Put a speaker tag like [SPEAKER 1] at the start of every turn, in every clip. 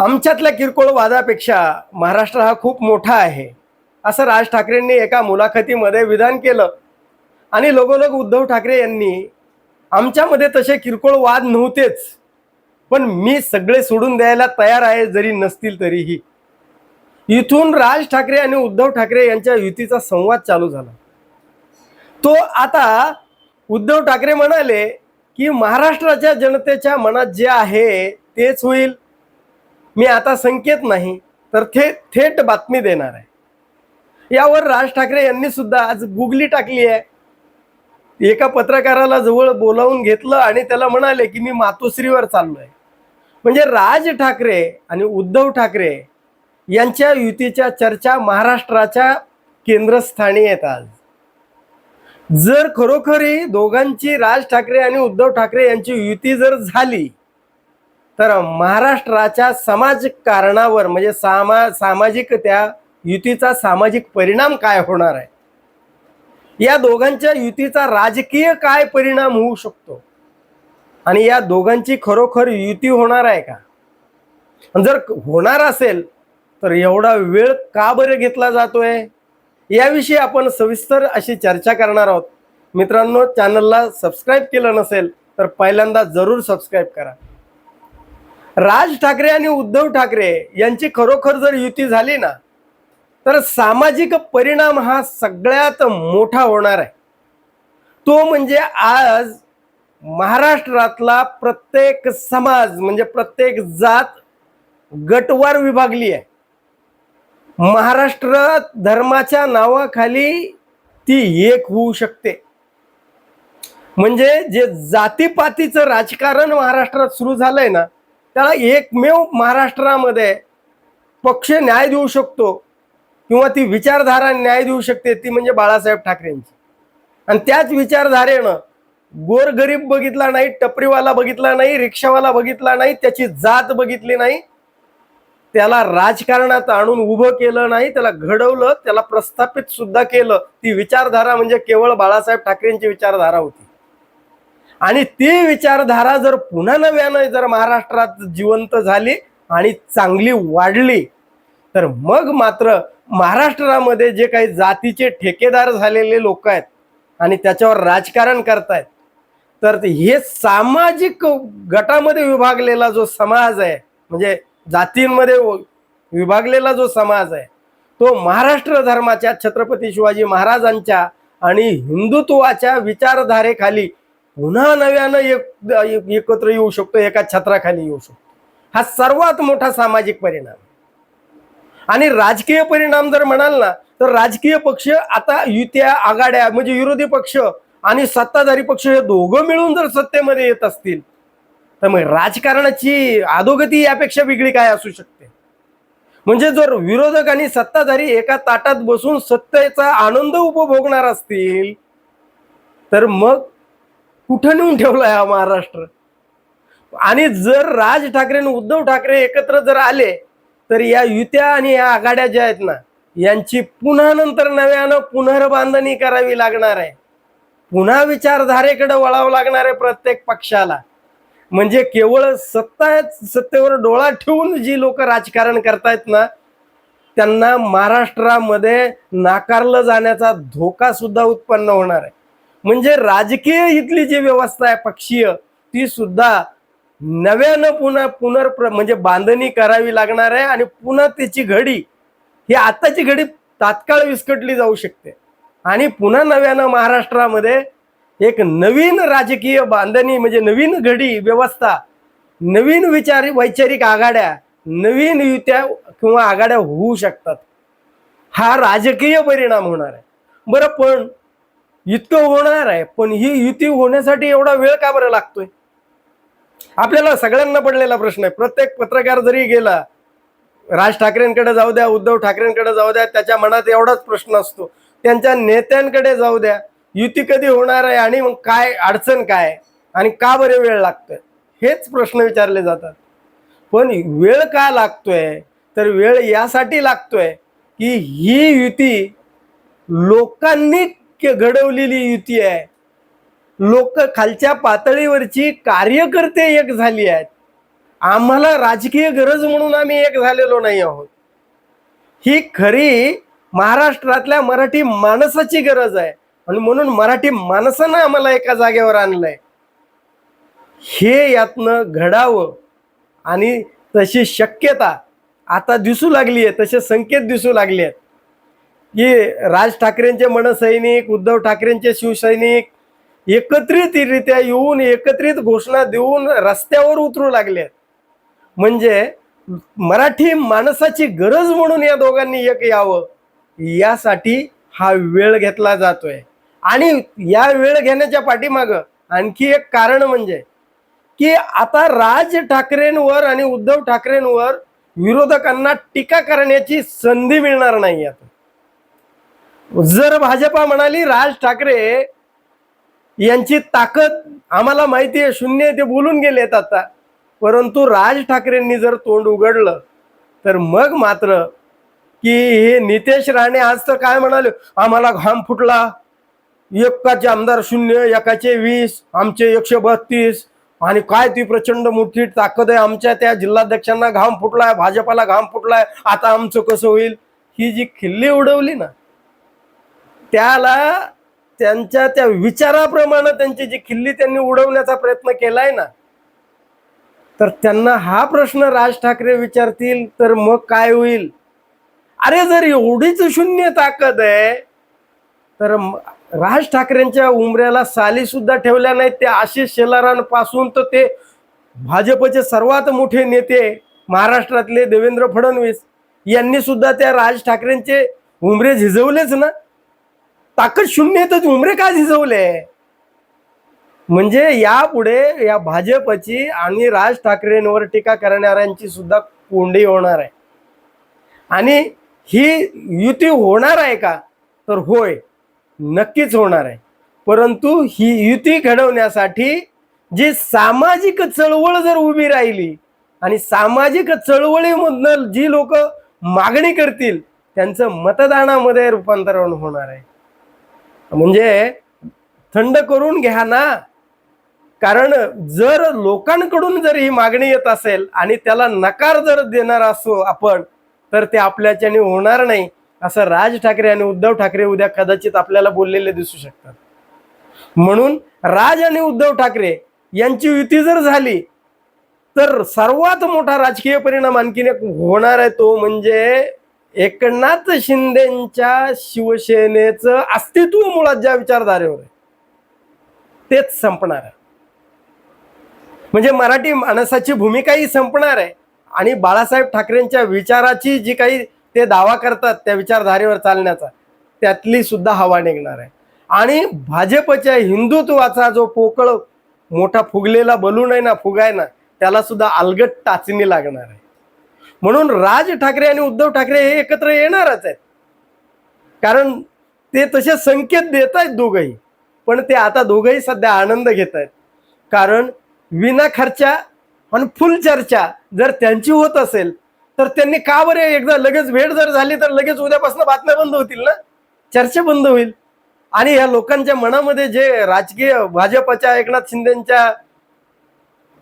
[SPEAKER 1] आमच्यातल्या किरकोळ वादापेक्षा महाराष्ट्र हा खूप मोठा आहे असं राज ठाकरेंनी एका मुलाखतीमध्ये विधान केलं. आणि लगोलग उद्धव ठाकरे यांनी आमच्यामध्ये तसे किरकोळ वाद नव्हतेच पण मी सगळे सोडून द्यायला तयार आहे जरी नसतील तरीही. इथून राज ठाकरे आणि उद्धव ठाकरे यांच्या युतीचा संवाद चालू झाला. तो आता उद्धव ठाकरे म्हणाले की महाराष्ट्राच्या जनतेच्या मनात जे आहे तेच होईल. मी आता संकेत नाही तर थे थेट बातमी देणार आहे. यावर राज ठाकरे यांनी सुद्धा आज गुगली टाकली आहे. एका पत्रकाराला जवळ बोलावून घेतलं आणि त्याला म्हणाले की मी मातोश्रीवर चाललोय. म्हणजे राज ठाकरे आणि उद्धव ठाकरे यांच्या युतीच्या चर्चा महाराष्ट्राच्या केंद्रस्थानी आहेत आज. जर खरोखरी दोघांची राज ठाकरे आणि उद्धव ठाकरे यांची युती जर झाली तर महाराष्ट्राच्या समाजकारणावर म्हणजे सामा सामाजिक त्या युतीचा सामाजिक परिणाम काय होणार आहे? या दोघांच्या युतीचा राजकीय काय परिणाम होऊ शकतो? आणि या दोघांची खरोखर युती होणार आहे का? जर होणार असेल तर एवढा वेळ का बरं घेतला जातोय? याविषयी आपण सविस्तर अशी चर्चा करणार आहोत. मित्रांनो चॅनलला सबस्क्राईब केलं नसेल तर पहिल्यांदा जरूर सबस्क्राईब करा. राज ठाकरे आणि उद्धव ठाकरे यांची खरोखर जर युती झाली ना तर सामाजिक परिणाम हा सगळ्यात मोठा होणार आहे. तो म्हणजे आज महाराष्ट्रातला प्रत्येक समाज म्हणजे प्रत्येक जात गटवार विभागली आहे. महाराष्ट्र धर्माच्या नावाखाली ती एक होऊ शकते. म्हणजे जे जातीपातीचं राजकारण महाराष्ट्रात सुरू झालंय ना त्याला एकमेव महाराष्ट्रामध्ये पक्ष न्याय देऊ शकतो किंवा ती विचारधारा न्याय देऊ शकते ती म्हणजे बाळासाहेब ठाकरेंची. आणि त्याच विचारधारेनं गोरगरीब बघितला नाही टपरीवाला बघितला नाही रिक्षावाला बघितला नाही त्याची जात बघितली नाही त्याला राजकारणात आणून उभं केलं नाही त्याला घडवलं त्याला प्रस्थापित सुद्धा केलं ती विचारधारा म्हणजे केवळ बाळासाहेब ठाकरेंची विचारधारा होती. आणि ती विचारधारा जर पुन्हा नव्यानं जर महाराष्ट्रात जिवंत झाली आणि चांगली वाढली तर मग मात्र महाराष्ट्रामध्ये जे काही जातीचे ठेकेदार झालेले लोक आहेत आणि त्याच्यावर राजकारण करतायत तर हे सामाजिक गटामध्ये विभागलेला जो समाज आहे म्हणजे जातींमध्ये विभागलेला जो समाज आहे तो महाराष्ट्र धर्माच्या छत्रपती शिवाजी महाराजांच्या आणि हिंदुत्वाच्या विचारधारेखाली पुन्हा नव्यानं एक एकत्र येऊ शकतो एका छत्राखाली येऊ शकतो. हा सर्वात मोठा सामाजिक परिणाम. आणि राजकीय परिणाम जर म्हणाल ना तर राजकीय पक्ष आता युत्या आघाड्या म्हणजे विरोधी पक्ष आणि सत्ताधारी पक्ष हे दोघं मिळून जर सत्तेमध्ये येत असतील तर मग राजकारणाची अधोगती यापेक्षा वेगळी काय असू शकते? म्हणजे जर विरोधक आणि सत्ताधारी एका ताटात बसून सत्तेचा आनंद उपभोगणार असतील तर मग कुठं नेऊन ठेवलाय हा महाराष्ट्र? आणि जर राज ठाकरे आणि उद्धव ठाकरे एकत्र जर आले तर या युत्या आणि या आघाड्या ज्या आहेत ना यांची पुन्हा नंतर नव्यानं पुनर्बांधणी करावी लागणार आहे. पुन्हा विचारधारेकडे वळावं लागणार आहे प्रत्येक पक्षाला. म्हणजे केवळ सत्ता सत्तेवर डोळा ठेवून जी लोक राजकारण करतायत ना त्यांना महाराष्ट्रामध्ये नाकारलं जाण्याचा धोका सुद्धा उत्पन्न होणार आहे. म्हणजे राजकीय इथली जी व्यवस्था आहे पक्षीय ती सुद्धा नव्यानं पुन्हा पुनर्प्र म्हणजे बांधणी करावी लागणार आहे आणि पुन्हा त्याची घडी ही आताची घडी तात्काळ विस्कटली जाऊ शकते. आणि पुन्हा नव्यानं महाराष्ट्रामध्ये एक नवीन राजकीय बांधणी म्हणजे नवीन घडी व्यवस्था नवीन विचार वैचारिक आघाड्या नवीन युत्या किंवा आघाड्या होऊ शकतात. हा राजकीय परिणाम होणार आहे. बरं पण इतकं होणार आहे पण ही युती होण्यासाठी एवढा वेळ का बरं लागतोय? आपल्याला सगळ्यांना पडलेला प्रश्न आहे. प्रत्येक पत्रकार जरी गेला राज ठाकरेंकडे जाऊ द्या उद्धव ठाकरेंकडे जाऊ द्या त्याच्या मनात एवढाच प्रश्न असतो. त्यांच्या नेत्यांकडे जाऊ द्या. युती कधी होणार आहे आणि मग काय अडचण काय आणि का बरे वेळ लागतोय? हेच प्रश्न विचारले जातात. पण वेळ का लागतोय? तर वेळ यासाठी लागतोय की ही युती लोकांनी घडवलेली युती आहे. लोक खालच्या पातळीवरची कार्यकर्ते एक झाली आहेत. आम्हाला राजकीय गरज म्हणून आम्ही एक झालेलो नाही आहोत. ही खरी महाराष्ट्रातल्या मराठी माणसाची गरज आहे. आणि म्हणून मराठी माणसानं आम्हाला एका जागेवर आणलंय. हे यातनं घडावं. आणि तशी शक्यता आता दिसू लागली आहे तसे संकेत दिसू लागले आहेत की राज ठाकरेंचे मनसैनिक उद्धव ठाकरेंचे शिवसैनिक एकत्रितरित्या येऊन एकत्रित घोषणा देऊन रस्त्यावर उतरू लागले. आहेत म्हणजे मराठी माणसाची गरज म्हणून या दोघांनी एक यावं यासाठी हा वेळ घेतला जातोय. आणि या वेळ घेण्याच्या पाठीमागं आणखी एक कारण म्हणजे की आता राज ठाकरेंवर आणि उद्धव ठाकरेंवर विरोधकांना टीका करण्याची संधी मिळणार नाही आता. जर भाजपा म्हणाली राज ठाकरे यांची ताकद आम्हाला माहिती आहे शून्य आहे, ते बोलून गेलेत आता. परंतु राज ठाकरेंनी जर तोंड उघडलं तर मग मात्र की हे नितेश राणे आज तर काय म्हणाले? आम्हाला घाम फुटला. एकाचे आमदार शून्य एकाचे वीस आमचे एकशे बत्तीस. आणि काय ती प्रचंड मोठी ताकद आहे आमच्या त्या जिल्हाध्यक्षांना घाम फुटलाय भाजपाला घाम फुटलाय. आता आमचं कसं होईल? ही जी खिल्ली उडवली ना त्याला त्यांच्या त्या विचाराप्रमाणे त्यांची जी खिल्ली त्यांनी उडवण्याचा प्रयत्न केलाय ना तर त्यांना हा प्रश्न राज ठाकरे विचारतील तर मग काय होईल? अरे जर एवढीच शून्य ताकद आहे तर राज ठाकरेंच्या उमऱ्याला साली सुद्धा ठेवल्या नाहीत. ते आशिष शेलारांपासून तर ते भाजपचे सर्वात मोठे नेते महाराष्ट्रातले देवेंद्र फडणवीस यांनी सुद्धा त्या राज ठाकरेंचे उमरे झिजवलेच ना. ताकद शून्य तर उमरे का झिजवले? म्हणजे यापुढे या भाजपची आणि राज ठाकरेंवर टीका करणाऱ्यांची सुद्धा कोंडी होणार आहे. आणि ही युती होणार आहे का? तर होय नक्कीच होणार आहे. परंतु ही युती घडवण्यासाठी जी सामाजिक चळवळ जर उभी राहिली आणि सामाजिक चळवळीमधनं जी लोक मागणी करतील त्यांचं मतदानामध्ये रूपांतरण होणार आहे. म्हणजे थंड करून घ्या ना. कारण जर लोकांकडून जर ही मागणी येत असेल आणि त्याला नकार जर देणार असो आपण तर ते आपल्याच्याने होणार नाही असं राज ठाकरे आणि उद्धव ठाकरे उद्या कदाचित आपल्याला बोललेले दिसू शकतात. म्हणून राज आणि उद्धव ठाकरे यांची युती जर झाली तर सर्वात मोठा राजकीय परिणाम आणखीन एक होणार आहे तो म्हणजे एकनाथ शिंदेच्या शिवसेनेचं अस्तित्व मुळात ज्या विचारधारेवर आहे तेच संपणार आहे. म्हणजे मराठी माणसाची भूमिकाही संपणार आहे आणि बाळासाहेब ठाकरेंच्या विचाराची जी काही ते दावा करतात त्या विचारधारेवर चालण्याचा त्यातली सुद्धा हवा निघणार आहे. आणि भाजपच्या हिंदुत्वाचा जो पोकळ मोठा फुगलेला बलून आहे ना फुगाय ना त्याला सुद्धा अलगट टाचणी लागणार आहे. म्हणून राज ठाकरे आणि उद्धव ठाकरे हे एकत्र येणारच आहेत. कारण ते तसे संकेत देत आहेत दोघंही. पण ते आता दोघंही सध्या आनंद घेत आहेत. कारण विना खर्चा आणि फुल चर्चा जर त्यांची होत असेल तर त्यांनी का बरे एकदा लगेच भेट जर झाली तर लगेच उद्यापासून बातम्या बंद होतील ना? चर्चा बंद होईल. आणि ह्या लोकांच्या मनामध्ये जे राजकीय भाजपच्या एकनाथ शिंदेच्या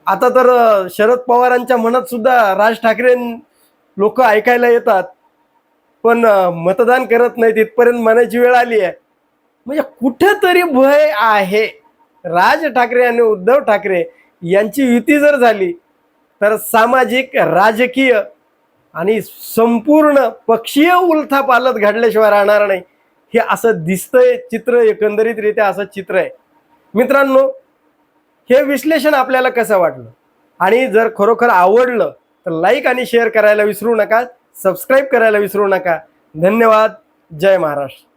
[SPEAKER 1] आता तर शरद पवारांच्या मनात सुद्धा राज ठाकरे लोक ऐकायला येतात. पण मतदान करत नाहीत इथपर्यंत म्हणायची वेळ आली आहे. म्हणजे कुठेतरी भय आहे. राज ठाकरे आणि उद्धव ठाकरे यांची युती जर झाली तर सामाजिक राजकीय आणि संपूर्ण पक्षीय उलथापालत घडल्याशिवाय राहणार नाही. हे असं दिसतंय चित्र एकंदरीतरित्या असं चित्र आहे. मित्रांनो हे विश्लेषण आपल्याला कसं वाटलं? आणि जर खरोखर आवडलं तर लाईक आणि शेअर करायला विसरू नका सबस्क्राईब करायला विसरू नका. धन्यवाद. जय महाराष्ट्र.